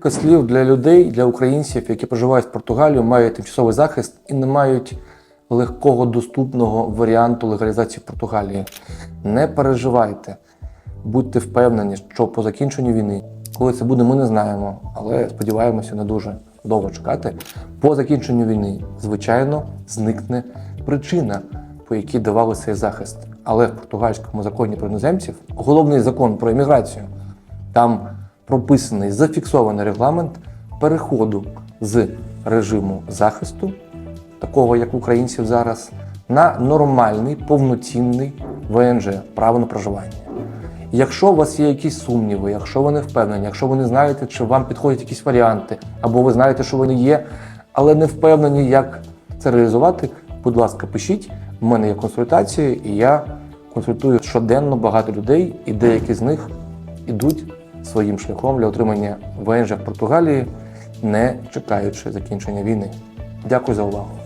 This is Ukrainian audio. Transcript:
Кілька слів для людей, для українців, які проживають в Португалії, мають тимчасовий захист і не мають легкого доступного варіанту легалізації в Португалії. Не переживайте, будьте впевнені, що по закінченню війни, коли це буде, ми не знаємо, але сподіваємося, не дуже довго чекати. По закінченню війни, звичайно, зникне причина, по якій давали цей захист. Але в португальському законі про іноземців головний закон про імміграцію. Там прописаний зафіксований регламент переходу з режиму захисту, такого як українців зараз, на нормальний повноцінний ВНЖ право на проживання. Якщо у вас є якісь сумніви, якщо ви не впевнені, якщо ви не знаєте, чи вам підходять якісь варіанти, або ви знаєте, що вони є, але не впевнені, як це реалізувати, будь ласка, пишіть. У мене є консультації, і я консультую щоденно багато людей, і деякі з них ідуть своїм шляхом для отримання ВНЖ в Португалії, не чекаючи закінчення війни. Дякую за увагу.